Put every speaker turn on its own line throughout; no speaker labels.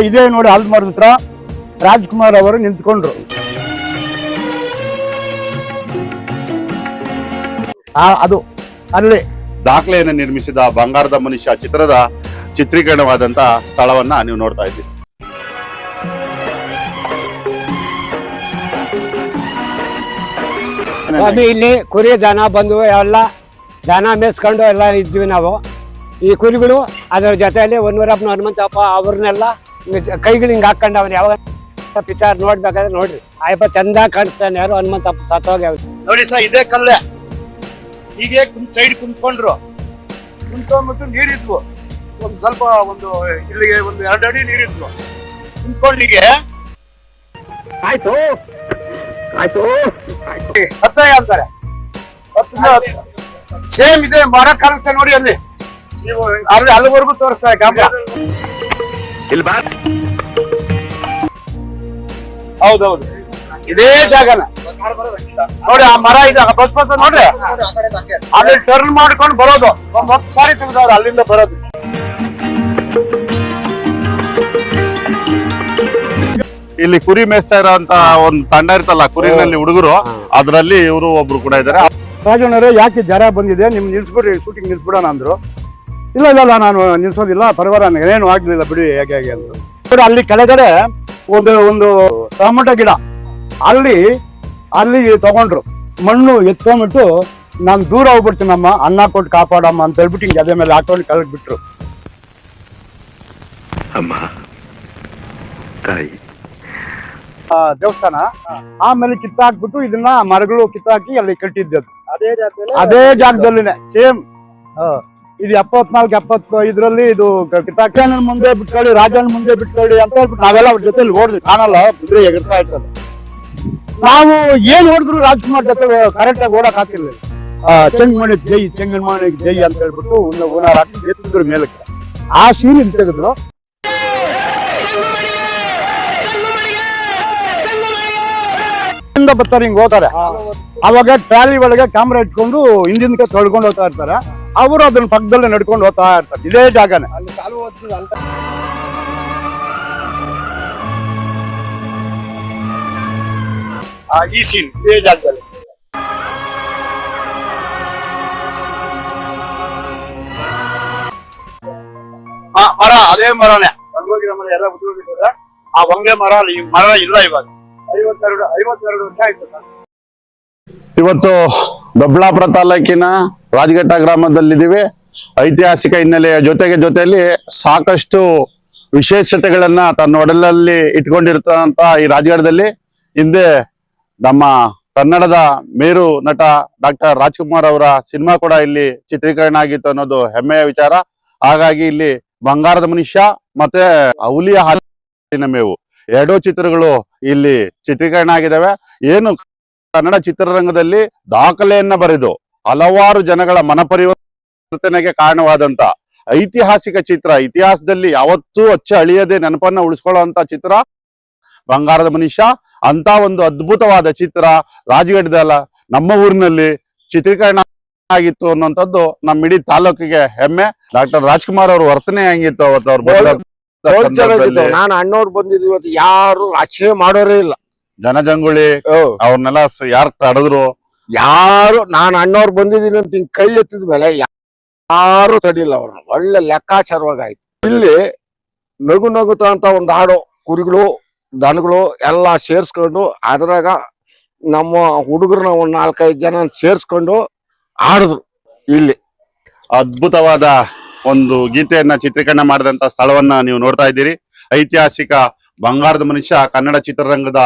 ಇದೇ ನೋಡಿ ಆಲ್ದ ಮರದ ಹತ್ರ ರಾಜ್ಕುಮಾರ್ ಅವರು ನಿಂತ್ಕೊಂಡ್ರು. ಆ, ಅದು ಅಲ್ಲಿ.
ದಾಖಲೆಯನ್ನು ನಿರ್ಮಿಸಿದ ಬಂಗಾರದ ಮನುಷ್ಯ ಚಿತ್ರದ ಚಿತ್ರೀಕರಣವಾದಂತ ಸ್ಥಳವನ್ನ ನೀವು ನೋಡ್ತಾ ಇದ್ದೀರಿ.
ಸ್ವಾಮಿ ಇಲ್ಲಿ ಕುರಿ ದನ ಬಂದು ಎಲ್ಲ ದನ ಮೇಯಿಸ್ಕೊಂಡು ಎಲ್ಲ ಇದ್ವಿ ನಾವು. ಈ ಕುರಿಗಳು ಅದರ ಜೊತೆಯಲ್ಲಿ ಒನ್ವರಪ್ಪನ ಹನುಮಂತಪ್ಪ ಅವ್ರನ್ನೆಲ್ಲ ಕೈಗಳು ಹಿಂಗೆ ಹಾಕೊಂಡು ಅವ್ರು ಯಾವಾಗ ಪಿಚಾರ್ ನೋಡ್ಬೇಕಾದ್ರೆ ನೋಡ್ರಿ. ಆಯಪ್ಪ ಚಂದ ಕಾಣಿಸ್ತಾನೆ ಯಾರು ಹನುಮಂತ ಸತ್ತೋಗಿ
ನೋಡಿ ಸರ್ ಇದೇ ಕಲ್ಲೆ. ಹೀಗೆ ಕುಂತ್ ಸೈಡ್ ಕುಂತ್ಕೊಂಡ್ರು. ಕುಂತ್ಕೊಂಡ್ಬಿಟ್ಟು ನೀರಿದ್ವು. ಒಂದು ಸ್ವಲ್ಪ ಒಂದು ಇಲ್ಲಿಗೆ ಒಂದು ಎರಡು ಅಡಿ ನೀರಿದ್ವು. ಕುಂತ್ಕೊಂಡಿಗೆ
ಆಯ್ತು. ಆಯ್ತು.
ಹತ್ತಾಯ ಅಂತಾರೆ. ಸೇಮ್ ಇದೆ ಮರ ಕಾಣಿಸ್ತಾ ನೋಡಿ ಅಲ್ಲಿ. ನೀವು ಅಲ್ಲಿ ಅಲ್ಲಿವರೆಗೂ ತೋರಿಸ್ತಾರೆ ಗಾಂಬ ಹೌದೌದು. ಇದೇ ಜಾಗನ. ನೋಡಿ ಆ ಮರ ಇದೆ ಬಸ್ ಬಸ್ ನೋಡ್ರಿ. ಅಲ್ಲಿ ಟರ್ನ್ ಮಾಡ್ಕೊಂಡು ಬರೋದು. ಒಂದ್ ಸಾರಿ ತೆಗ್ದವ್ರು ಅಲ್ಲಿಂದ ಬರೋದು.
ಇಲ್ಲಿ ಕುರಿ ಮೇಯಿಸ್ತಾ ಇರೋಂತ ಒಂದು ತಂಡ ಇರ್ತಲ್ಲ ಕುರಿನಲ್ಲಿ ಹುಡುಗರು ಅದರಲ್ಲಿ ಇವರು ಒಬ್ರು ಕೂಡ ಇದ್ದಾರೆ.
ರಾಜಣ್ಣರೇ ಯಾಕೆ ಜರ ಬಂದಿದೆ? ನಿಮ್ ನಿಲ್ಸ್ಬಿಡ್ರಿ ಶೂಟಿಂಗ್ ನಿಲ್ಸ್ಬಿಡೋಣ ಅಂದ್ರು. ಇಲ್ಲ ಇಲ್ಲ ನಾನು ನಿಲ್ಸೋದಿಲ್ಲ ಪರವಾರ ಏನು ಆಗ್ಲಿಲ್ಲ ಬಿಡಿ ಹೇಗೆ ಹೇಗೆ ಅಂತ. ಅಲ್ಲಿ ಕೆಳಗಡೆ ಒಂದು ಒಂದು ಟೊಮೊಟೊ ಗಿಡ. ಅಲ್ಲಿ ಅಲ್ಲಿ ತಗೊಂಡ್ರು. ಮಣ್ಣು ಎತ್ಕೊಂಡ್ಬಿಟ್ಟು ನಾನು ದೂರ ಹೋಗ್ಬಿಡ್ತೀನಮ್ಮ ಅನ್ನ ಕೊಟ್ಟು ಕಾಪಾಡಮ್ಮ ಅಂತ ಹೇಳ್ಬಿಟ್ಟು ಹಿಂಗೆ ಅದೇ ಮೇಲೆ ಹಾಕೊಂಡು ಕೆಳಗೆ ಬಿಟ್ರು.
ಅಮ್ಮ ತಾಯಿ.
ಆ, ದೇವಸ್ಥಾನ. ಆಮೇಲೆ ಕಿತ್ತಾಕ್ಬಿಟ್ಟು ಇದನ್ನ ಮರಗಳು ಕಿತ್ತಾಕಿ ಅಲ್ಲಿ ಕಟ್ಟಿದ್ದದ್ದು ಅದೇ. ಜಾಗದಲ್ಲಿನೇ ಸೇಮ್. ಇದು ಎಪ್ಪತ್ನಾಲ್ಕು ಎಪ್ಪತ್ತು ಇದರಲ್ಲಿ ಇದು ಕಿತ್ತಾಕಿ ಮುಂದೆ ಬಿಟ್ಕೊಳ್ಳಿ ರಾಜನ ಮುಂದೆ ಬಿಟ್ಕೊಳ್ಳಿ ಅಂತ ಹೇಳ್ಬಿಟ್ಟು ನಾವೆಲ್ಲ ಅವ್ರ ಜೊತೆಲಿ ಓಡಿದ್ವಿ ಕಾಣಲ್ಲ ಬಿದ್ರೆ ಎಗರ್ತಾ ಇರ್ತದೆ. ನಾವು ಏನ್ ಹೊಡೆದ್ರು ರಾಜ್ಕುಮಾರ್ ಜೊತೆ ಕರೆಕ್ಟ್ ಆಗಿ ಓಡಕ್ ಆಗ್ತಿರ್ಲಿಲ್ಲ ಆ, ಚೆಂಗಮಣಿ ಜೈ ಚೆಂಗಮಣಿ ಜೈ ಅಂತ ಹೇಳ್ಬಿಟ್ಟು ಒಂದು ಓನಾರ ಹಾಕಿ ಎತ್ತಿದ್ರು ಮೇಲಕ್ಕೆ. ಆ ಸೀನ್ ತೆಗೆದ್ರು ಬರ್ತಾರೆ ಹಿಂಗ್ ಹೋಗ್ತಾರೆ. ಅವಾಗ ಟ್ರಾಲಿ ಒಳಗೆ ಕ್ಯಾಮ್ರಾ ಇಟ್ಕೊಂಡು ಹಿಂದಿನ ತೊಳ್ಕೊಂಡು ಹೋಗ್ತಾ ಇರ್ತಾರೆ. ಅವರು ಅದನ್ನ ಪಕ್ಕದಲ್ಲೇ ನಡ್ಕೊಂಡು ಹೋಗ್ತಾ ಇರ್ತಾರೆ. ಇದೇ ಜಾಗನೇ.
ಆ, ಈ ಸೀನ್ ಇದೇ ಜಾಗದಲ್ಲಿ. ಆ ಮರ ಅದೇ ಮರನೇ. ಮರ ಎಲ್ಲ ಉದ್ಯೋಗ ಆ ಒಂಗೆ ಮರ ಅಲ್ಲಿ ಈ ಮರ ಇಲ್ಲ ಇವಾಗ. ಐವತ್ತೆರಡು ಐವತ್ತೆರಡು ವರ್ಷ ಆಯ್ತು ಸರ್.
ಇವತ್ತು ದೊಬ್ಳಾಪುರ ತಾಲೂಕಿನ ರಾಜಘಟ್ಟ ಗ್ರಾಮದಲ್ಲಿದ್ದೀವಿ. ಐತಿಹಾಸಿಕ ಹಿನ್ನೆಲೆಯ ಜೊತೆಗೆ ಜೊತೆಯಲ್ಲಿ ಸಾಕಷ್ಟು ವಿಶೇಷತೆಗಳನ್ನ ತನ್ನ ಒಡಲಲ್ಲಿ ಇಟ್ಕೊಂಡಿರ್ತಂತ ಈ ರಾಜಘಟ್ಟದಲ್ಲಿ ಹಿಂದೆ ನಮ್ಮ ಕನ್ನಡದ ಮೇರು ನಟ ಡಾಕ್ಟರ್ ರಾಜ್ಕುಮಾರ್ ಅವರ ಸಿನಿಮಾ ಕೂಡ ಇಲ್ಲಿ ಚಿತ್ರೀಕರಣ ಆಗಿತ್ತು ಅನ್ನೋದು ಹೆಮ್ಮೆಯ ವಿಚಾರ. ಹಾಗಾಗಿ ಇಲ್ಲಿ ಬಂಗಾರದ ಮನುಷ್ಯ ಮತ್ತೆ ಹುಲಿಯ ಹಾಲಿನ ಮೇವು. ಎರಡೂ ಚಿತ್ರಗಳು ಇಲ್ಲಿ ಚಿತ್ರೀಕರಣ ಆಗಿದ್ದಾವೆ. ಏನು ಕನ್ನಡ ಚಿತ್ರರಂಗದಲ್ಲಿ ದಾಖಲೆಯನ್ನ ಬರೆದು ಹಲವಾರು ಜನಗಳ ಮನಪರಿವರ್ತನೆಗೆ ಕಾರಣವಾದಂತ ಐತಿಹಾಸಿಕ ಚಿತ್ರ. ಇತಿಹಾಸದಲ್ಲಿ ಯಾವತ್ತೂ ಅಚ್ಚ ಅಳಿಯದೆ ನೆನಪನ್ನ ಉಳಿಸ್ಕೊಳ್ಳುವಂತ ಚಿತ್ರ. ಬಂಗಾರದ ಮನುಷ್ಯ ಅಂತ ಒಂದು ಅದ್ಭುತವಾದ ಚಿತ್ರ. ರಾಜಗಢದಲ್ಲ ನಮ್ಮ ಊರಿನಲ್ಲಿ ಚಿತ್ರೀಕರಣ ಆಗಿತ್ತು ಅನ್ನುವಂಥದ್ದು ನಮ್ಮ ಇಡೀ ತಾಲೂಕಿಗೆ ಹೆಮ್ಮೆ. ಡಾಕ್ಟರ್ ರಾಜ್ಕುಮಾರ್ ಅವ್ರ ವರ್ತನೆ ಹೆಂಗಿತ್ತು ಅವತ್ತು ಅವ್ರು
ನಾನು ಅಣ್ಣವ್ರು ಬಂದಿದ್ವಿ ಯಾರು ಆಶ್ಚರ್ಯ ಮಾಡೋರೇ ಇಲ್ಲ.
ಜನಜಂಗುಳಿ ಅವ್ರನ್ನೆಲ್ಲ ಯಾರು ತಡೆದ್ರು?
ಯಾರು ನಾನು ಅಣ್ಣವ್ರು ಬಂದಿದ್ದೀನಿ ಅಂತ ಹಿಂಗ್ ಕೈ ಎತ್ತಿದ ಮೇಲೆ ಯಾರು ತಡಿಲ್ಲ ಅವ್ರನ್ನ. ಒಳ್ಳೆ ಲೆಕ್ಕಾಚಾರವಾಗಿ ಆಯ್ತು. ಇಲ್ಲಿ ನಗು ನಗುತ ಅಂತ ಒಂದು ಹಾಡು ಕುರಿಗಳು ದನಗಳು ಎಲ್ಲ ಸೇರ್ಸ್ಕೊಂಡು ಅದ್ರಾಗ ನಮ್ಮ ಹುಡುಗರನ್ನ ಒಂದ್ ನಾಲ್ಕೈದು ಜನ ಸೇರ್ಸ್ಕೊಂಡು ಆಡಿದ್ರು ಇಲ್ಲಿ.
ಅದ್ಭುತವಾದ ಒಂದು ಗೀತೆಯನ್ನ ಚಿತ್ರೀಕರಣ ಮಾಡಿದಂತ ಸ್ಥಳವನ್ನ ನೀವು ನೋಡ್ತಾ ಇದ್ದೀರಿ. ಐತಿಹಾಸಿಕ ಬಂಗಾರದ ಮನುಷ್ಯ ಕನ್ನಡ ಚಿತ್ರರಂಗದ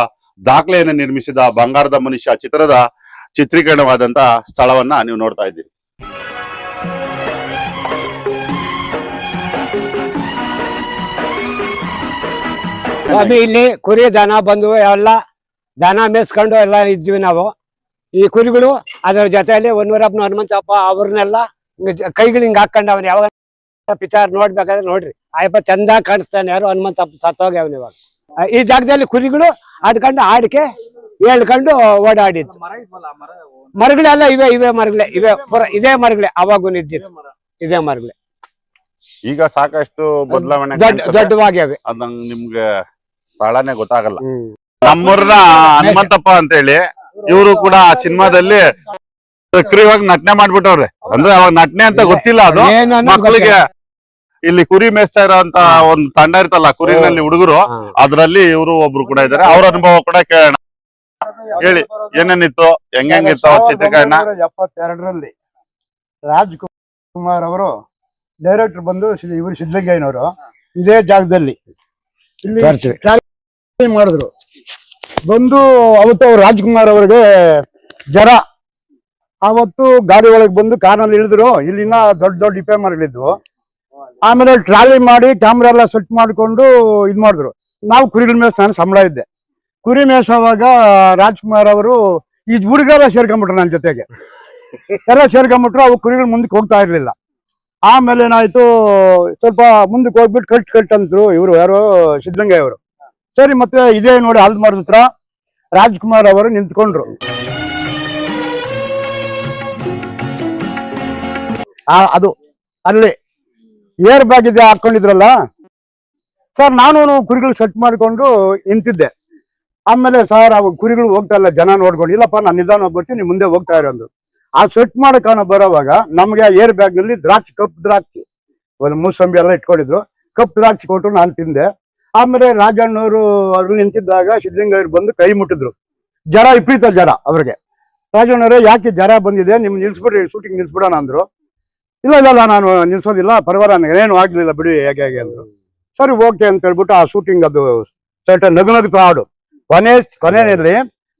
ದಾಖಲೆಯನ್ನು ನಿರ್ಮಿಸಿದ ಬಂಗಾರದ ಮನುಷ್ಯ ಚಿತ್ರದ ಚಿತ್ರೀಕರಣವಾದಂತ ಸ್ಥಳವನ್ನ ನೀವು ನೋಡ್ತಾ ಇದ್ದೀರಿ.
ಇಲ್ಲಿ ಕುರಿ ದನ ಬಂದು ಎಲ್ಲ ದನ ಮೇಸ್ಕೊಂಡು ಎಲ್ಲ ಇದ್ವಿ ನಾವು. ಈ ಕುರಿಗಳು ಅದರ ಜೊತೆಯಲ್ಲಿ ಒಂದೂರಪ್ಪನ ಹನುಮಂತಪ್ಪ ಅವ್ರನ್ನೆಲ್ಲ ಕೈಗಳು ಹಿಂಗ್ ಹಾಕೊಂಡು ಅವ್ನ ಯಾವಾಗ ಪಿಚಾರ್ ನೋಡ್ಬೇಕಾದ್ರೆ ನೋಡ್ರಿ. ಆಯಪ್ಪ ಚಂದ ಕಾಣಿಸ್ತಾನೆ ಯಾರು ಹನುಮಂತಪ್ಪ ಸತ್ತೋಗಿ ಅವನು ಇವಾಗ. ಈ ಜಾಗದಲ್ಲಿ ಕುರಿಗಳು ಆಡ್ಕೊಂಡು ಆಡಿಕೆ ಹೇಳ್ಕೊಂಡು ಓಡಾಡಿದ್ದು. ಮರಗಳೆಲ್ಲ ಇವೆ ಇವೆ ಮರಗಳೇ ಇವೆ ಪುರ ಇದೇ ಮರಗಳೇ ಅವಾಗೂ ನಿಂತಿತ್ತು ಇದೇ ಮರಗಳೇ.
ಈಗ ಸಾಕಷ್ಟು ಬದಲಾವಣೆ.
ದೊಡ್ಡವಾಗ್ಯಾವೆ
ಅದ್ ನಿಮ್ಗೆ ಸ್ಥಳನೇ ಗೊತ್ತಾಗಲ್ಲ. ನಮ್ಮೂರ್ನ ಹನುಮಂತಪ್ಪ ಅಂತ ಹೇಳಿ ಇವರು ಕೂಡ ಆ ಸಿನಿಮಾದಲ್ಲಿ ಸಕ್ರಿಯವಾಗಿ ನಟನೆ ಮಾಡ್ಬಿಟ್ಟವ್ರೆ. ಅಂದ್ರೆ ಅವಾಗ ನಟನೆ ಅಂತ ಗೊತ್ತಿಲ್ಲ ಅದು. ಮಕ್ಕಳಿಗೆ ಇಲ್ಲಿ ಕುರಿ ಮೇಯಿಸ್ತಾ ಇರೋಂತ ಒಂದು ತಂಡ ಇರ್ತಲ್ಲ ಕುರಿನಲ್ಲಿ ಹುಡುಗರು. ಅದ್ರಲ್ಲಿ ಇವರು ಒಬ್ರು ಕೂಡ ಇದಾರೆ ಅವ್ರ ಅನುಭವ ಕೂಡ ಕೇಳೋಣ. ಹೇಳಿ ಏನೇನಿತ್ತು ಹೆಂಗಿತ್ತು ಚಿತ್ರೀಕರಣ?
ಎಪ್ಪತ್ತೆರಡರಲ್ಲಿ ರಾಜ್ಕುಮಾರ್ ಅವರು ಡೈರೆಕ್ಟರ್ ಬಂದು ಇವರು ಸಿದ್ದಲಿಂಗಯ್ಯನವರು ಇದೇ ಜಾಗದಲ್ಲಿ. ಇಲ್ಲಿ ಮಾಡಿದ್ರು. ಬಂದು ಅವತ್ತು ಅವ್ರು ರಾಜ್ಕುಮಾರ್ ಅವರಿಗೆ ಜರ ಅವತ್ತು ಗಾಡಿ ಒಳಗೆ ಬಂದು ಕಾರ್ನಲ್ಲಿ ಇಳಿದ್ರು. ಇಲ್ಲಿನ ದೊಡ್ಡ ದೊಡ್ಡ ಇಪ್ಪೆ ಮರಗಳಿದ್ವು. ಆಮೇಲೆ ಟ್ರಾಲಿ ಮಾಡಿ ಕ್ಯಾಮ್ರಾ ಎಲ್ಲ ಸೆಟ್ ಮಾಡ್ಕೊಂಡು ಇದ್ ಮಾಡಿದ್ರು. ನಾವು ಕುರಿಗಳ ಮೇಸ್ ನಾನು ಸಂಬಳ ಇದ್ದೆ. ಕುರಿ ಮೇಸೋವಾಗ ರಾಜ್ಕುಮಾರ್ ಅವರು ಈ ಹುಡುಗರೆಲ್ಲ ಸೇರ್ಕೊಂಬಿಟ್ರು ನನ್ನ ಜೊತೆಗೆ. ಎಲ್ಲ ಸೇರ್ಕೊಂಬಿಟ್ರು ಅವು ಕುರಿಗಳ ಮುಂದಕ್ಕೆ ಹೋಗ್ತಾ ಇರಲಿಲ್ಲ. ಆಮೇಲೆ ಏನಾಯ್ತು, ಸ್ವಲ್ಪ ಮುಂದಕ್ಕೆ ಹೋಗ್ಬಿಟ್ಟು ಕಟ್ ಕಟ್ ಅಂತರು ಇವರು, ಯಾರು ಸಿದ್ಧಲಿಂಗಯ್ಯ ಅವರು ಸರಿ, ಮತ್ತೆ ಇದೇ ನೋಡಿ ಹಲ್ದ್ ಮಾಡಿದ ಹತ್ರ ರಾಜ್ಕುಮಾರ್ ಅವರು ನಿಂತ್ಕೊಂಡ್ರು. ಅದು, ಅಲ್ಲಿ ಏರ್ ಬ್ಯಾಗ್ ಇದೆ ಹಾಕೊಂಡಿದ್ರಲ್ಲ? ಸರ್, ನಾನು ಕುರಿಗಳು ಸೆಟ್ ಮಾಡ್ಕೊಂಡು ನಿಂತಿದ್ದೆ. ಆಮೇಲೆ ಸರ್, ಅವು ಕುರಿಗಳು ಹೋಗ್ತಾ ಇಲ್ಲ, ಜನ ನೋಡ್ಕೊಂಡು. ಇಲ್ಲಪ್ಪ, ನಾನು ನಿಧಾನ ಬರ್ತೀನಿ, ಮುಂದೆ ಹೋಗ್ತಾ ಇರೋದು ಆ ಸೆಟ್ ಮಾಡೋ ಕಾರಣ ಬರೋವಾಗ ನಮ್ಗೆ ಏರ್ ಬ್ಯಾಗ್ನಲ್ಲಿ ದ್ರಾಕ್ಷಿ, ಕಪ್ ದ್ರಾಕ್ಷಿ, ಒಂದು ಮೂಸಂಬಿ ಎಲ್ಲ ಇಟ್ಕೊಂಡಿದ್ರು. ಕಪ್ ದ್ರಾಕ್ಷಿ ಕೊಟ್ಟು ನಾನು ತಿಂದೆ. ಆಮೇಲೆ ರಾಜಣ್ಣವರು ಅವ್ರು ನಿಂತಿದ್ದಾಗ ಸಿದ್ಧಲಿಂಗಯ್ಯರು ಬಂದು ಕೈ ಮುಟ್ಟಿದ್ರು. ಜರ ಇಪ್ಪಿತ ಜರ ಅವ್ರಿಗೆ. ರಾಜಣ್ಣವ್ರೆ, ಯಾಕೆ ಜರ ಬಂದಿದೆ? ನಿಮ್ಗೆ ನಿಲ್ಸ್ಬಿಡ್ರಿ ಶೂಟಿಂಗ್ ನಿಲ್ಸ್ಬಿಡೋಣ ಅಂದ್ರು. ಇಲ್ಲ ಇಲ್ಲ ನಾನು ನಿಲ್ಸೋದಿಲ್ಲ. ಪರವಾಗಿಲ್ಲ ಏನು ಆಗ್ಲಿಲ್ಲ ಬಿಡಿ, ಹೇಗೆ ಹೇಗೆ ಅಂದ್ರು ಸರಿ, ಓಕೆ ಅಂತ ಹೇಳ್ಬಿಟ್ಟು ಆ ಶೂಟಿಂಗ್ ಅದು ಸೈಟ್ ನಗು ನಗು ಹಾಡು. ಕೊನೆ ಕೊನೆಯಲ್ಲಿ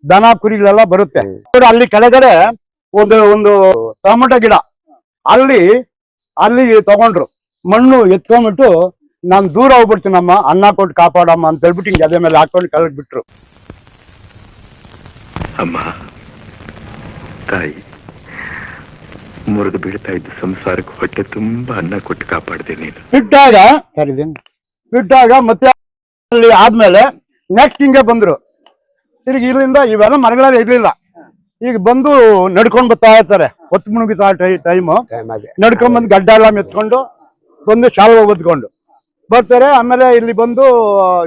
ದನ, ಕುರಿಗಳೆಲ್ಲ ಬರುತ್ತೆ. ಅಲ್ಲಿ ಕೆಳಗಡೆ ಒಂದು ಒಂದು ಟೊಮೆಟೊ ಗಿಡ. ಅಲ್ಲಿ ಅಲ್ಲಿ ತಗೊಂಡ್ರು. ಮಣ್ಣು ಎತ್ಕೊಂಡ್ಬಿಟ್ಟು ನಾನು ದೂರ ಹೋಗ್ಬಿಡ್ತೀನಮ್ಮ ಅನ್ನ ಕೊಟ್ಟು ಕಾಪಾಡಮ್ಮ ಅಂತ ಹೇಳ್ಬಿಟ್ಟು ಹಿಂಗೆ ಅದೇ ಮೇಲೆ ಹಾಕೊಂಡು ಕೆಳಗೆ ಬಿಟ್ರು.
ಅಮ್ಮ, ತಾಯಿ. ಮುರಿದು ಬೀಳ್ತಾ ಇದ್ದ ಸಂಸಾರಕ್ಕೆ ಹೊಟ್ಟೆ ತುಂಬಾ ಅನ್ನ ಕೊಟ್ಟು ಕಾಪಾಡಿದೆ ನೀನು.
ಬಿಟ್ಟಾಗ ಸರಿ ಬಿಟ್ಟಾಗ ಮತ್ತೆ ಅಲ್ಲಿ ಆದ್ಮೇಲೆ ನೆಕ್ಸ್ಟ್ ಹಿಂಗೆ ಬಂದ್ರು. ತಿರುಗಿ ಇಲ್ಲಿಂದ ಇವೆಲ್ಲ ಮರಗಳಲ್ಲಿ ಇರ್ಲಿಲ್ಲ. ಈಗ ಬಂದು ನಡ್ಕೊಂಡ್ ಬರ್ತಾ ಇರ್ತಾರೆ. ಹೊತ್ತು ಮುಳುಗಿತಾ ಟೈಮು. ನಡ್ಕೊಂಡ್ ಬಂದು ಗಡ್ಡ ಎಲ್ಲ ಮೆತ್ಕೊಂಡು ಬಂದು ಶಾಲೆ ಬದ್ಕೊಂಡು ಬರ್ತಾರೆ ಆಮೇಲೆ ಇಲ್ಲಿ ಬಂದು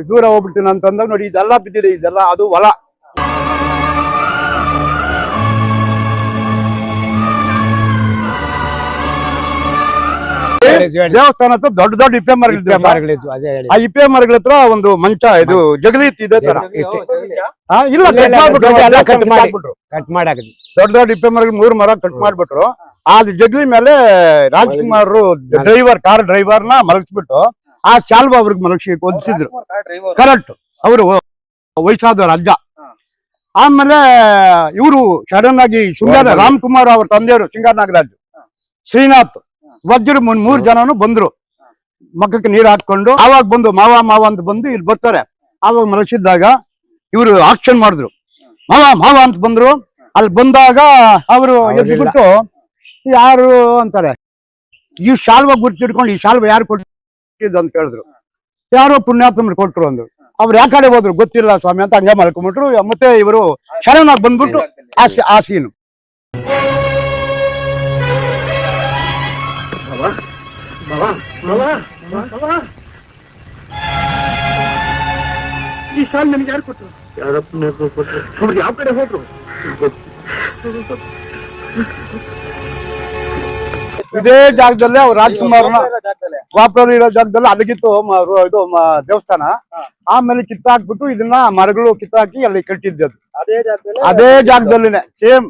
ದೂರ ಹೋಗ್ಬಿಡ್ತೀನಿ ಅಂತಂದಾಗ ನೋಡಿ ಇದೆಲ್ಲ ಬಿದ್ದಿದೆ ಇದೆಲ್ಲ ಅದು ಹೊಲ. ದೇವಸ್ಥಾನ ಹತ್ರ ದೊಡ್ಡ ದೊಡ್ಡ ಇಪ್ಪೆ ಮರಗಳಿದ್ವು
ಮರಗಳಿದ್ವು ಅದೇ ಹೇಳಿ.
ಆ ಇಪ್ಪೆ ಮರಗಳ ಹತ್ರ ಒಂದು ಮಂಚ ಇದು ಜಗಲಿ ಇದೆ ಇದೇ ತರ. ಆ, ಇಲ್ಲ
ಕಟ್
ಮಾಡ್ಬಿಟ್ರು,
ಎಲ್ಲ ಮಾಡಿ. ಕಟ್ ಮಾಡಾಕದಿ
ದೊಡ್ಡ ದೊಡ್ಡ ಇಪ್ಪೆ ಮರಗಳು ಮೂರ್ ಮರ ಕಟ್ ಮಾಡ್ಬಿಟ್ರು. ಆ ಜಗಲಿ ಮೇಲೆ ರಾಜ್ಕುಮಾರ್ ಡ್ರೈವರ್ ಕಾರ್ ಡ್ರೈವರ್ನ ಮಲಗಿಸ್ಬಿಟ್ಟು ಆ ಶಾಲ್ವ ಅವ್ರಿಗೆ ಮಲಗಿಸಿ ಒದಿಸಿದ್ರು ಕರೆಕ್ಟ್. ಅವರು ವಯಸ್ಸಾದವ್ರ ಅಜ್ಜ. ಆಮೇಲೆ ಇವರು ಸಡನ್ ಆಗಿ ಶೃಂಗಾರ ರಾಮ್ಕುಮಾರ್ ಅವ್ರ ತಂದೆಯವರು ಶೃಂಗಾರ ನಾಗರಾಜ್. ಶ್ರೀನಾಥ್. ವಜ್ರ ಮೂರ್ ಜನನು ಬಂದ್ರು. ಮಕ್ಕಕ್ಕೆ ನೀರ್ ಹಾಕೊಂಡು ಆವಾಗ ಬಂದು ಮಾವ ಮಾವ ಅಂತ ಬಂದು ಇಲ್ಲಿ ಬರ್ತಾರೆ. ಆವಾಗ ಮಲಗಿಸಿದ್ದಾಗ ಇವರು ಆಕ್ಷನ್ ಮಾಡಿದ್ರು. ಮಾವ ಮಾವ ಅಂತ ಬಂದ್ರು. ಅಲ್ಲಿ ಬಂದಾಗ ಅವರು. ಎದ್ಬಿಟ್ಟು ಯಾರು? ಅಂತಾರೆ. ಈ ಶಾಲ್ವ ಗುರ್ತಿಡ್ಕೊಂಡು ಈ ಶಾಲ್ವ ಯಾರು ಕೊಟ್ಟಿದ್ದು ಅಂತ ಹೇಳಿದ್ರು ಯಾರೋ ಪುಣ್ಯಾತ್ಮರು ಕೊಟ್ರು ಅಂದ್ರು. ಅವ್ರು ಯಾಕಡೆ ಹೋದ್ರು ಗೊತ್ತಿಲ್ಲ ಸ್ವಾಮಿ ಅಂತ ಹಂಗೆ ಮಲ್ಕೊಂಡ್ಬಿಟ್ರು ಮತ್ತೆ ಇವರು ಶರಣಾಗಿ ಬಂದ್ಬಿಟ್ಟು ಆ ಸಿ- ಕಡೆ ಹೋದ್ರು? ಇದೇ ಜಾಗದಲ್ಲಿ ಅವ್ರು ರಾಜ್ಕುಮಾರ್ನ ವಾಪರ್ ಇರೋ ಜಾಗದಲ್ಲಿ ಅಲ್ಲಿಗಿತ್ತು ಇದು ದೇವಸ್ಥಾನ. ಆಮೇಲೆ ಕಿತ್ತಾಕ್ಬಿಟ್ಟು ಇದನ್ನ ಮರಗಳು ಕಿತ್ತಾಕಿ ಅಲ್ಲಿ ಕಟ್ಟಿದ್ದದು ಅದೇ. ಜಾಗದಲ್ಲಿನೇ ಸೇಮ್.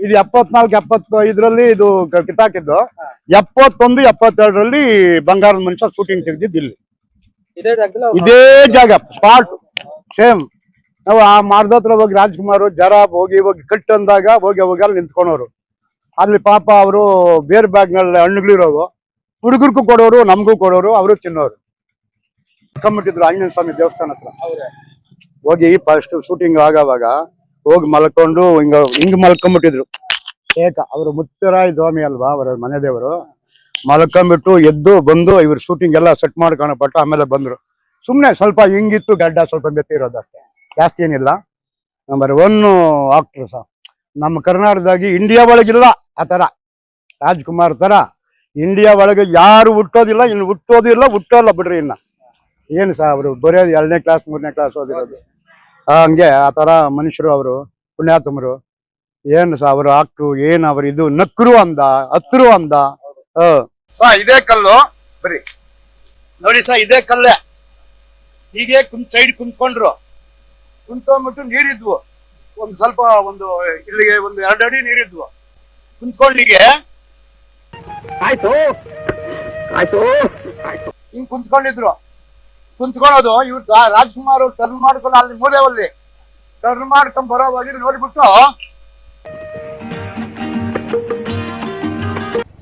ಇದು ಎಪ್ಪತ್ನಾಲ್ಕು ಎಪ್ಪತ್ತು ಇದರಲ್ಲಿ ಇದು ಕಿತಾಕಿದ್ದು ಕಿತ್ತಾಕಿದ್ದು. ಎಪ್ಪತ್ತೊಂದು ಎಪ್ಪತ್ತೆರಡರಲ್ಲಿ ಬಂಗಾರದ ಮನುಷ್ಯ ಶೂಟಿಂಗ್ ತೆಗೆದಿದ್ದು ಇಲ್ಲಿ. ಇದೇ ಜಾಗ ಸ್ಪಾಟ್ ಸೇಮ್ ನಾವು ಆ ಮಾರ್ದ ಹತ್ರ ಹೋಗಿ ರಾಜ್ಕುಮಾರ್ ಜರ ಹೋಗಿ ಹೋಗಿ ಕಟ್ ಅಂದಾಗ ಹೋಗಿ ಹೋಗಿ ಅಲ್ಲಿ ನಿಂತ್ಕೊಳೋರು ಅಲ್ಲಿ ಪಾಪ ಅವರು ಬೇರೆ ಬ್ಯಾಗ್ನಲ್ಲಿ ಹಣ್ಣುಗಳಿರೋವು. ಹುಡುಗರಿಗೂ ಕೊಡೋರು ನಮಗೂ ಕೊಡೋರು ಅವರು ತಿನ್ನೋರು. ಕಮ್ಮಿಟ್ಟಿದ್ರು ಆಂಜನೇಯ ಸ್ವಾಮಿ ದೇವಸ್ಥಾನ ಹತ್ರ. ಹೋಗಿ ಫಸ್ಟ್ ಶೂಟಿಂಗ್ ಆಗವಾಗ ಹೋಗಿ ಮಲ್ಕೊಂಡು ಹಿಂಗ ಹಿಂಗ್ ಮಲ್ಕೊಂಡ್ಬಿಟ್ಟಿದ್ರು ಏಕ ಅವರು ಮುತ್ತರಾಯ ಸ್ವಾಮಿ ಅಲ್ವಾ ಅವರ ಮನೆ ದೇವರು? ಮಲ್ಕೊಂಡ್ಬಿಟ್ಟು ಎದ್ದು ಬಂದು ಇವ್ರು ಶೂಟಿಂಗ್ ಎಲ್ಲ ಸೆಟ್ ಮಾಡ್ಕೊಂಡ್ಬಿಟ್ಟು ಆಮೇಲೆ ಬಂದ್ರು. ಸುಮ್ನೆ ಸ್ವಲ್ಪ ಹಿಂಗಿತ್ತು ಗಡ್ಡ ಸ್ವಲ್ಪ ಬೆತ್ತಿರೋದು ಅಷ್ಟೇ. ಜಾಸ್ತಿ ಏನಿಲ್ಲ. ನಂಬರ್ ಒನ್ ಆಕ್ಟರ್ ಸಹ ನಮ್ಮ ಕರ್ನಾಟಕದಾಗಿ ಇಂಡಿಯಾ ಒಳಗಿಲ್ಲ ಆ ತರ ರಾಜ್ಕುಮಾರ್ ತರ ಇಂಡಿಯಾ ಒಳಗೆ ಯಾರು ಹುಟ್ಟೋದಿಲ್ಲ ಇನ್ನು ಹುಟ್ಟೋದಿಲ್ಲ ಹುಟ್ಟೋಲ್ಲ ಬಿಡ್ರಿ ಇನ್ನ. ಏನು ಸಹ ಅವರು ಬರೆಯೋದು ಎರಡನೇ ಕ್ಲಾಸ್ ಮೂರನೇ ಕ್ಲಾಸ್ ಓದಿರೋದು. ಹಂಗೆ ಆ ತರ ಮನುಷ್ಯರು ಅವರು ಪುಣ್ಯಾತ್ಮರು. ಏನು ಸ ಅವರು ಆಕ್ಟು ಏನ್ ಅವ್ರು ಇದು ನಕ್ರು ಅಂದ ಹತ್ರು ಅಂದ. ಆ,
ಸಾ ಇದೇ ಕಲ್ಲು. ಬರಿ. ನೋಡಿ ಸಾ ಇದೇ ಕಲ್ಲೇ. ಹೀಗೆ ಕುಂತ್ ಸೈಡ್ ಕುಂತ್ಕೊಂಡ್ರು. ಕುಂತ್ಕೊಂಡ್ಬಿಟ್ಟು ನೀರಿದ್ವು. ಒಂದ್ ಸ್ವಲ್ಪ ಒಂದು ಇಲ್ಲಿಗೆ ಒಂದು ಎರಡು ಅಡಿ ನೀರಿದ್ವು. ಕುಂತ್ಕೊಂಡಿಗೆ
ಆಯ್ತು. ಆಯ್ತು.
ಹಿಂಗ್ ಕುಂತ್ಕೊಂಡಿದ್ರು. ಕುಂತ್ಕೊಳ್ಳೋದು ಇವ್ರು ರಾಜ್ಕುಮಾರ್ ಟರ್ನ್ ಮಾಡ್ಕೊಂಡು ಅಲ್ಲಿ ಮೂಲೆಯಲ್ಲಿ. ಟರ್ನ್ ಮಾಡ್ಕೊಂಡ್ ಬರೋವಾಗಿ ನೋಡ್ಬಿಟ್ಟು.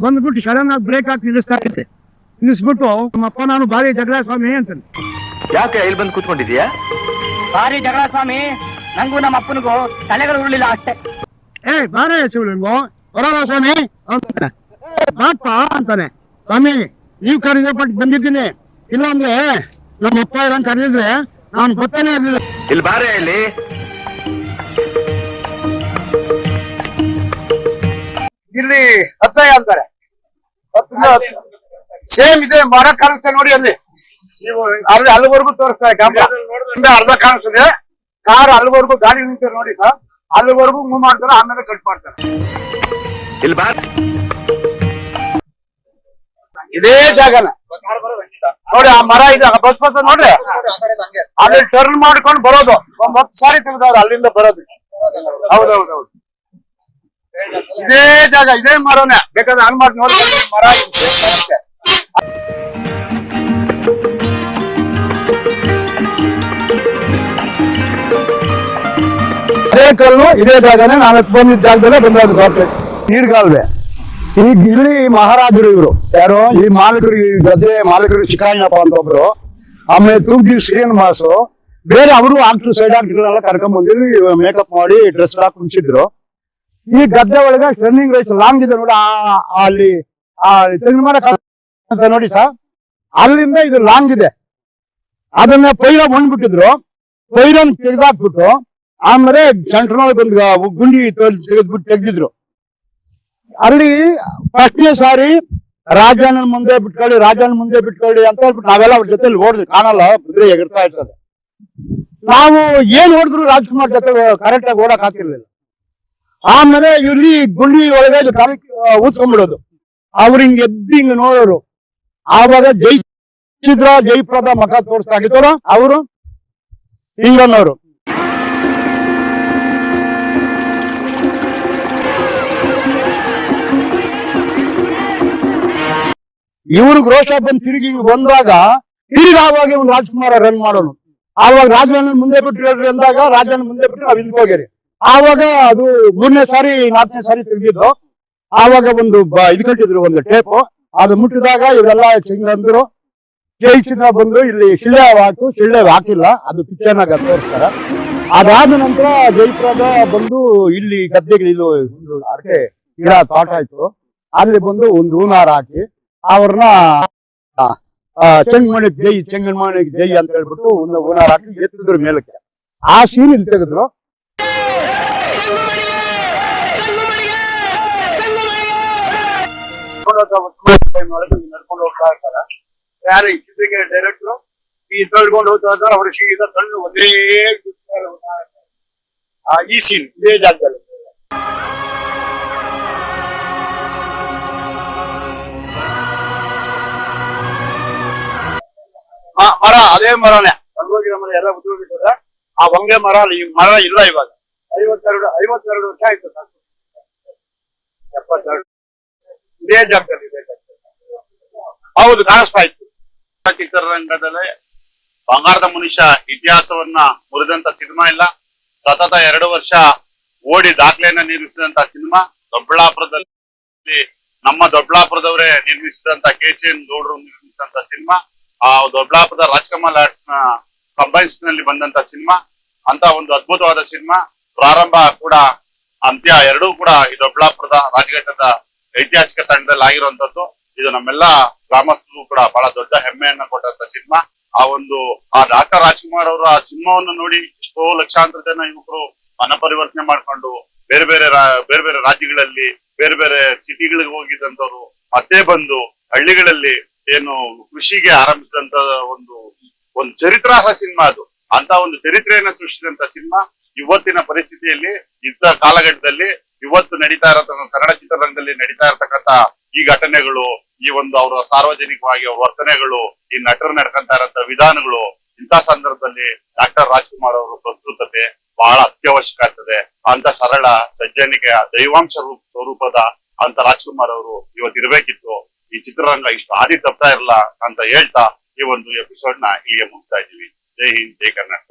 ಬಂದ್ಬಿಟ್ಟು ಸಡನ್ ಆಗಿ ಬ್ರೇಕ್ ಹಾಕಿ ನಿಲ್ಲಿಸ್ತಾ ಇದ್ದೆ. ನಿಲ್ಲಿಸ್ಬಿಟ್ಟು ನಮ್ಮಪ್ಪ ನಾನು ಭಾರಿ ಜಗಳ ಸ್ವಾಮಿ ಅಂತಾನೆ.
ಯಾಕೆ ಇಲ್ಲಿ ಬಂದು ಕೂತ್ಕೊಂಡಿದ್ಯಾ
ಭಾರಿ ಜಗಳ ಸ್ವಾಮಿ ನಂಗೂ ನಮ್ಮ ಅಪ್ಪನಿಗೂ ತಲೆಗಳು ಉರುಳಿಲ್ಲ ಅಷ್ಟೇ.
ಏ ಬಾರ ಶಿವಲಿಂಗು ಬರೋಣ ಸ್ವಾಮಿ ಅಂತಾನೆ. ಬಾಪ್ಪ ಅಂತಾನೆ. ಸ್ವಾಮಿ ನೀವು ಕರೆದ ಬಂದಿದ್ದೀನಿ. ಇಲ್ಲ ಅಂದ್ರೆ ನಮ್ಮ ಅಪ್ಪ ಇರಂಗ್ ಕರೆದಿದ್ರೆ ನಾನು ಗೊತ್ತೇನೆ ಇರ್ಲಿಲ್ಲ.
ಇಲ್ಲಿ ಬಾರೆ ಇಲ್ಲಿ.
ಇಲ್ಲಿ ಅತ್ತಯ್ಯ ಅಂತಾರೆ. ಸೇಮ್ ಇದೆ ಮರ ಕಾಣಿಸ್ತಾ ನೋಡಿ ಅಲ್ಲಿ. ನೀವು ಅಲ್ಲಿ ಅಲ್ಲಿವರೆಗೂ ತೋರಿಸ್ತಾರೆ ಅರ್ಧ ಕಾಣಿಸ್ತದೆ. ಕಾರ್ ಅಲ್ಲಿವರೆಗೂ ಗಾಡಿ ನಿಂತಾರೆ ನೋಡಿ ಸರ್ ಅಲ್ಲಿವರೆಗೂ ಮೂವ್ ಮಾಡ್ತಾರೆ ಆಮೇಲೆ ಕಟ್ ಮಾಡ್ತಾರೆ.
ಇಲ್ಲಿ ಬಾ
ಇದೇ ಜಾಗನ. ನೋಡಿ ಆ ಮರ ಇದೆ ಬಸ್ ಬಸ್ ನೋಡ್ರಿ. ಅಲ್ಲಿ ಟರ್ನ್ ಮಾಡ್ಕೊಂಡು ಬರೋದು. ಒಂದ್ ಹತ್ತು ಸಾರಿ ತೆಗ್ದವ್ರು ಅಲ್ಲಿಂದ ಬರೋದು. ಹೌದೌದೌದು. ಇದೇ ಜಾಗ ಇದೇ ಮರನೇ. ಬೇಕಾದ್ರೆ ಹಂಗ್ ಮಾಡಿ ನೋಡಿ ಮರ.
ಇದೇ. ಕಲ್ಲು ಇದೇ ಜಾಗನೇ. ನಾನು ಬಂದಿದ್ದ ಜಾಗದಲ್ಲೇ ಗಾರ್ಪೆ ನೀರ್ಗಾಲ್ವೆ. ಈಗ ಇಲ್ಲಿ ಮಹಾರಾಜರು ಇವರು. ಯಾರು? ಈ ಮಾಲಕರು, ಈ ಗದ್ದೆ ಮಾಲಕರು ಚಿಕ್ಕಣ್ಣಪ್ಪ ಅಂತ ಒಬ್ರು. ಆಮೇಲೆ ತೂಗ್ದಿ ಶ್ರೀನಿವಾಸು. ಬೇರೆ ಅವರು ಆಕ್ಟರ್ ಸೈಡ್ ಆಕ್ಟರ್ಗಳೆಲ್ಲ ಕರ್ಕೊಂಡ್ ಬಂದಿದ್ರು ಮೇಕಪ್ ಮಾಡಿ ಡ್ರೆಸ್ ಎಲ್ಲ ಕುಣಿಸಿದ್ರು. ಈ ಗದ್ದೆ ಒಳಗ ಸ್ಟರ್ನಿಂಗ್ ರೈಸ್ ಲಾಂಗ್ ಇದೆ ನೋಡಿ ಅಲ್ಲಿ, ಆ ತೆಂಗಿನ ನೋಡಿ ಸರ್. ಅಲ್ಲಿಂದ ಇದು ಲಾಂಗ್ ಇದೆ. ಅದನ್ನ ಪೈರ ಬಂದ್ಬಿಟ್ಟಿದ್ರು. ಪೈರನ್ ತೆಗೆದಾಕ್ಬಿಟ್ಟು, ಆಮೇಲೆ ಸೆಂಟ್ರನೊಳಗೆ ಒಂದು ಗ- ಗುಂಡಿ ತೆಗೆದ್ಬಿಟ್ಟು ತೆಗ್ದಿದ್ರು. ಅಲ್ಲಿ ಫಸ್ಟ್ನೇ ಸಾರಿ ರಾಜನ ಮುಂದೆ ಬಿಟ್ಕೊಳ್ಳಿ ರಾಜನ ಮುಂದೆ ಬಿಟ್ಕೊಳ್ಳಿ ಅಂತ ಹೇಳ್ಬಿಟ್ಟು ನಾವೆಲ್ಲ ಅವ್ರ ಜೊತೆಲಿ ಓಡಿದ್ವಿ ಕಾಣಲ್ಲ ಬಿದ್ರೆ ಎಗರ್ತಾ ಇರ್ತದೆ. ನಾವು ಏನ್ ಹೊಡೆದ್ರು ರಾಜ್ಕುಮಾರ್ ಜೊತೆ ಕರೆಕ್ಟ್ ಆಗಿ ಓಡಕ್ ಆಗ್ತಿರ್ಲಿಲ್ಲ. ಆಮೇಲೆ ಇಲ್ಲಿ ಗುಂಡಿ ಒಳಗೆ ಇದು ಕಾಲ್ ಊದ್ಕೊಂಡ್ಬಿಡೋದು. ಅವ್ರು ಹಿಂಗ್ ಎದ್ದು ಹಿಂಗ್ ನೋಡೋರು. ಆವಾಗ ಜೈ ಜಯಪ್ರದ ಮಖ ತೋರಿಸ್ತಾಗಿತ್ತಲ್ಲ ಅವರು? ಹಿಂಗನ್ನೋರು ಇವ್ರಿಗೆ ರೋಷ ಬಂದು ತಿರುಗಿ ಬಂದಾಗ, ತಿರುಗಿ ಆವಾಗ ಇವ್ನು ರಾಜ್ಕುಮಾರ ರನ್ ಮಾಡೋನು. ಆವಾಗ ರಾಜಣ್ಣ ಮುಂದೆ ಬಿಟ್ಟು ಅಂದಾಗ ರಾಜನ ಮುಂದೆ ಬಿಟ್ಟು ನಾವ್ ಹೋಗಿರಿ. ಆವಾಗ ಅದು ಮೂರನೇ ಸಾರಿ, ನಾಲ್ಕನೇ ಸಾರಿ ತಿರುಗಿದ್ದು, ಆವಾಗ ಒಂದು ಇದು ಕಟ್ಟಿದ್ರು ಒಂದು ಟೇಪ್ ಅದು ಮುಟ್ಟಿದಾಗ ಇವರೆಲ್ಲ ಚಂದ್ರ ಜೈ ಚಿತ್ರ ಬಂದು ಇಲ್ಲಿ ಶಿಳ್ಳೆ ಹಾಕು, ಶಿಳ್ಳೆ ಹಾಕಿಲ್ಲ, ಅದು ಪಿಕ್ಚರ್ನಾಗ ತೋರಿಸ್ತಾರ. ಅದಾದ ನಂತರ ಜೈಪುರದ ಬಂದು ಇಲ್ಲಿ ಗದ್ದೆಗಳು ಇಲ್ಲಿ ಗಿಡ ತೋಟ ಆಯ್ತು ಅಲ್ಲಿ ಬಂದು ಒಂದು ಹೂನಾರ ಹಾಕಿ ಅವ್ರನ್ನ ಚೆಂಗಮಣಿಗ್ ಜೈ ಚೆಂಗಮಣಿಗ್ ಜೈ ಅಂತ ಹೇಳ್ಬಿಟ್ಟು ಒಂದು ಹೂನಾರ ಹಾಕಿ ಎತ್ತಿದ್ರು ಮೇಲಕ್ಕೆ. ಆ ಸೀನ್ ಇಲ್ಲಿ ತೆಗೆದ್ರು.
ಹೋಗ್ತಾ ಯಾರು ಈ ಹೋಗ್ತಾ ಸೀದಾ ಒಂದೇ ಈ ಸೀನ್ ಇದೇ ಜಾಗದಲ್ಲಿ. ಮರ, ಅದೇ ಮರನೇ. ರಂಗೋಗಿರೋ ಮರ ಎಲ್ಲ ಉದ್ರೋಗಿದ್ದಾರೆ ಆ ಒಂಗೆ ಮರ ಮರ ಇಲ್ಲ ಇವಾಗ. ಐವತ್ತೆರಡು ಐವತ್ತೆರಡು ವರ್ಷ ಆಯ್ತು ಸರ್ ಎಪ್ಪತ್ತೆರಡು. ಹೌದು, ಕಾಣಿಸ್ತಾ ಇತ್ತು. ಚಿತ್ರರಂಗದಲ್ಲಿ ಬಂಗಾರದ ಮನುಷ್ಯ ಇತಿಹಾಸವನ್ನ ಮುರಿದಂತ ಸಿನಿಮಾ ಇಲ್ಲ. ಸತತ ಎರಡು ವರ್ಷ ಓಡಿ ದಾಖಲೆಯನ್ನ ನಿರ್ಮಿಸಿದಂತ ಸಿನಿಮಾ. ದೊಡ್ಡಬಳ್ಳಾಪುರದಲ್ಲಿ, ನಮ್ಮ ದೊಡ್ಡಬಳ್ಳಾಪುರದವರೇ ನಿರ್ಮಿಸಿದಂತ ಕೆ ಸಿ ಎನ್ ಗೌಡರು ನಿರ್ಮಿಸಿದಂತ ಸಿನಿಮಾ. ಆ ದೊಡ್ಡಬಳ್ಳಾಪುರದ ರಾಜ್ಕಮಲ್ ಆರ್ಟ್ಸ್ನ ಕಂಬೈನ್ಸ್ನಲ್ಲಿ ಬಂದಂತ ಸಿನಿಮಾ, ಅಂತ ಒಂದು ಅದ್ಭುತವಾದ ಸಿನಿಮಾ. ಪ್ರಾರಂಭ ಕೂಡ ಅಂತ್ಯ ಎರಡೂ ಕೂಡ ಈ ದೊಡ್ಡಬಳ್ಳಾಪುರದ ರಾಜಘಟ್ಟದ ಐತಿಹಾಸಿಕ ತಂಡದಲ್ಲಿ ಆಗಿರುವಂತದ್ದು. ಇದು ನಮ್ಮೆಲ್ಲ ಗ್ರಾಮಸ್ಥರು ಕೂಡ ಬಹಳ ದೊಡ್ಡ ಹೆಮ್ಮೆಯನ್ನ ಕೊಟ್ಟಂತ ಸಿನಿಮಾ. ಆ ಒಂದು ಆ ಡಾಕ್ಟರ್ ರಾಜ್ಕುಮಾರ್ ಅವರ ಆ ಸಿನಿಮಾವನ್ನು ನೋಡಿ ಎಷ್ಟೋ ಲಕ್ಷಾಂತರ ಜನ ಯುವಕರು ಮನ ಪರಿವರ್ತನೆ ಮಾಡ್ಕೊಂಡು ಬೇರೆ ಬೇರೆ ಬೇರೆ ಬೇರೆ ರಾಜ್ಯಗಳಲ್ಲಿ, ಬೇರೆ ಬೇರೆ ಸಿಟಿಗಳಿಗೆ ಹೋಗಿದ್ದಂತವ್ರು, ಮತ್ತೆ ಬಂದು ಹಳ್ಳಿಗಳಲ್ಲಿ ಏನು ಕೃಷಿಗೆ ಆರಂಭಿಸಿದಂತ ಒಂದು ಒಂದು ಚರಿತ್ರಾರ್ಹ ಸಿನಿಮಾ ಅದು. ಅಂತ ಒಂದು ಚರಿತ್ರೆಯನ್ನ ಸೃಷ್ಟಿಸಿದಂತ ಸಿನಿಮಾ ಇವತ್ತಿನ ಪರಿಸ್ಥಿತಿಯಲ್ಲಿ ಇದ್ದ ಕಾಲಘಟ್ಟದಲ್ಲಿ ಇವತ್ತು ನಡೀತಾ ಇರತಕ್ಕಂಥ ಕನ್ನಡ ಚಿತ್ರರಂಗದಲ್ಲಿ ನಡೀತಾ ಇರತಕ್ಕಂತ ಈ ಘಟನೆಗಳು, ಈ ಒಂದು ಅವರ ಸಾರ್ವಜನಿಕವಾಗಿ ವರ್ತನೆಗಳು, ಈ ನಟರು ನಡ್ಕೊಂತ ಇರೋಂಥ ವಿಧಾನಗಳು, ಇಂಥ ಸಂದರ್ಭದಲ್ಲಿ ಡಾಕ್ಟರ್ ರಾಜ್ಕುಮಾರ್ ಅವರು ಪ್ರಸ್ತುತತೆ ಬಹಳ ಅತ್ಯವಶ್ಯಕ ಆಗ್ತದೆ. ಅಂತ ಸರಳ ಸಜ್ಜನಿಕೆಯ ದೈವಾಂಶ ರೂಪ ಸ್ವರೂಪದ ಅಂತ ರಾಜ್ಕುಮಾರ್ ಅವರು ಇವತ್ತು ಇರ್ಬೇಕಿತ್ತು ಈ ಚಿತ್ರರಂಗ ಇಷ್ಟು ಹಾದಿ ತಪ್ತಾ ಇರಲ್ಲ ಅಂತ ಹೇಳ್ತಾ ಈ ಒಂದು ಎಪಿಸೋಡ್ನ ಇಲ್ಲಿಗೆ ಮುಗಿಸ್ತಾ ಇದ್ದೀವಿ. ಜೈ ಹಿಂದ್, ಜೈ ಕರ್ನಾಟಕ.